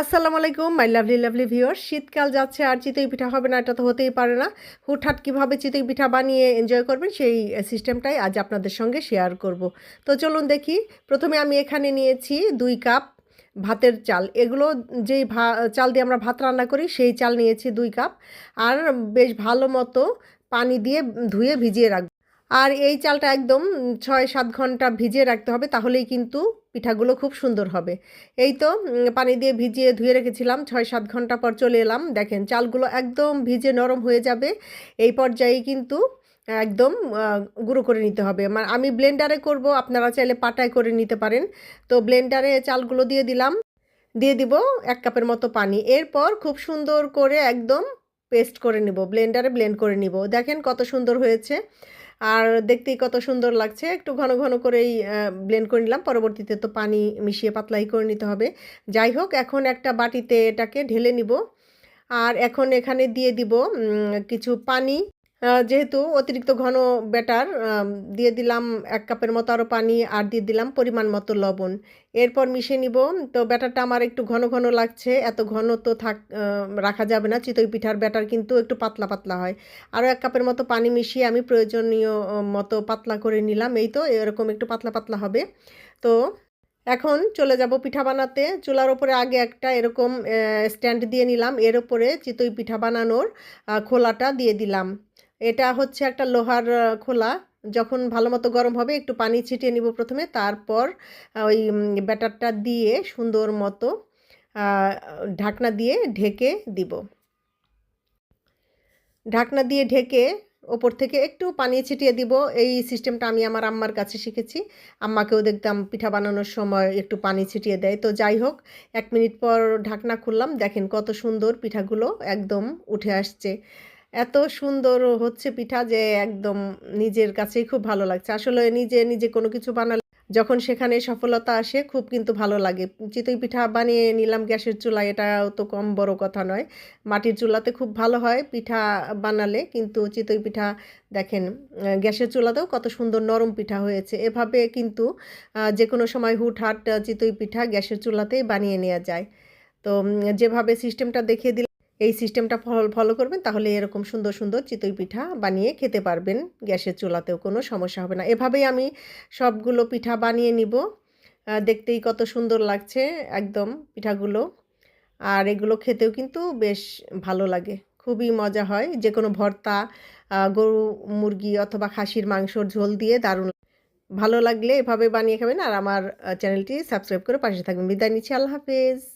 আসসালামু আলাইকুম my lovely lovely viewer শীতকাল যাচ্ছে, আর চিতই পিঠা হবে না, এটা তো হতেই পারে না। হুটহাট কীভাবে চিতই পিঠা বানিয়ে এনজয় করবেন, সেই সিস্টেমটাই আজ আপনাদের সঙ্গে শেয়ার করব। তো চলুন দেখি, প্রথমে আমি এখানে নিয়েছি দুই কাপ ভাতের চাল। এগুলো যেই ভা, চাল দিয়ে আমরা ভাত রান্না করি, সেই চাল নিয়েছি দুই কাপ। আর বেশ ভালো মতো পানি দিয়ে ধুয়ে ভিজিয়ে রাখব। আর এই চালটা একদম ছয় সাত ঘণ্টা ভিজিয়ে রাখতে হবে, তাহলেই কিন্তু পিঠাগুলো খুব সুন্দর হবে। এই তো পানি দিয়ে ভিজিয়ে ধুয়ে রেখেছিলাম, ছয় সাত ঘণ্টা পর চলে এলাম। দেখেন, চালগুলো একদম ভিজে নরম হয়ে যাবে, এই পর্যায়ে কিন্তু একদম গুঁড়ো করে নিতে হবে। মানে আমি ব্লেন্ডারে করব, আপনারা চাইলে পাটায় করে নিতে পারেন। তো ব্লেন্ডারে চালগুলো দিয়ে দিলাম, দিয়ে দিব এক কাপের মতো পানি। এরপর খুব সুন্দর করে একদম পেস্ট করে নিব, ব্লেন্ডারে ব্লেন্ড করে নিব। দেখেন কত সুন্দর হয়েছে। আর দেখতেই কত সুন্দর লাগছে। একটু ঘন ঘন করেই ব্লেন্ড করে নিলাম। পরবর্তীতে তো পানি মিশিয়ে পাতলাই করে নিতে হবে। যাই হোক, এখন একটা বাটিতে এটাকে ঢেলে নিব। আর এখন এখানে দিয়ে দিব কিছু পানি। যেহেতু অতিরিক্ত ঘন ব্যাটার দিয়ে দিলাম এক কাপের মতো আরও পানি আর দিয়ে দিলাম পরিমাণ মতো লবণ। এরপর মিশিয়ে নিব। তো ব্যাটারটা আমার একটু ঘন ঘন লাগছে, এত ঘন তো থাক রাখা যাবে না। চিতই পিঠার ব্যাটার কিন্তু একটু পাতলা পাতলা হয়। আরও এক কাপের মতো পানি মিশিয়ে আমি প্রয়োজনীয় মতো পাতলা করে নিলাম। এই তো এরকম একটু পাতলা পাতলা হবে। তো এখন চলে যাব পিঠা বানাতে। চুলার ওপরে আগে একটা এরকম স্ট্যান্ড দিয়ে নিলাম। এর ওপরে চিতই পিঠা বানানোর খোলাটা দিয়ে দিলাম। এটা হচ্ছে একটা লোহার খোলা। যখন ভালো মতো গরম হবে, একটু পানি ছিটিয়ে নিব প্রথমে। তারপর ওই ব্যাটারটা দিয়ে সুন্দর মতো ঢাকনা দিয়ে ঢেকে দিব। ঢাকনা দিয়ে ঢেকে ওপর থেকে একটু পানি ছিটিয়ে দিব। এই সিস্টেমটা আমি আমার আম্মার কাছে শিখেছি। আম্মাকেও দেখতাম পিঠা বানানোর সময় একটু পানি ছিটিয়ে দেয়। তো যাই হোক, এক মিনিট পর ঢাকনা খুললাম। দেখেন কত সুন্দর পিঠাগুলো একদম উঠে আসছে। এত সুন্দর হচ্ছে পিঠা যে একদম নিজের কাছেই খুব ভালো লাগছে। আসলে নিজে নিজে কোনো কিছু বানালে যখন সেখানে সফলতা আসে, খুব কিন্তু ভালো লাগে। চিতই পিঠা বানিয়ে নিলাম গ্যাসের চুলায়, এটাও তো কম বড় কথা নয়। মাটির চুলাতে খুব ভালো হয় পিঠা বানালে, কিন্তু চিতই পিঠা দেখেন গ্যাসের চুলাতেও কত সুন্দর নরম পিঠা হয়েছে। এভাবে কিন্তু যে কোনো সময় হুটহাট চিতই পিঠা গ্যাসের চুলাতেই বানিয়ে নেওয়া যায়। তো যেভাবে সিস্টেমটা দেখিয়ে দিলাম এই সিস্টেমটা ফলো করবেন, তাহলে এরকম সুন্দর সুন্দর চিতই পিঠা বানিয়ে খেতে পারবেন। গ্যাসের চুলাতেও কোনো সমস্যা হবে না। এভাবেই আমি সবগুলো পিঠা বানিয়ে নিব। দেখতেই কত সুন্দর লাগছে একদম পিঠাগুলো। আর এগুলো খেতেও কিন্তু বেশ ভালো লাগে। খুবই মজা হয়। যে কোনো ভর্তা গরু মুরগি অথবা খাসির মাংসর ঝোল দিয়ে দারুণ ভালো লাগলে এভাবে বানিয়ে খাবেন। আর আমার চ্যানেলটি সাবস্ক্রাইব করে পাশে থাকবেন। বিদায় নিচ্ছি। আল্লাহ হাফেজ।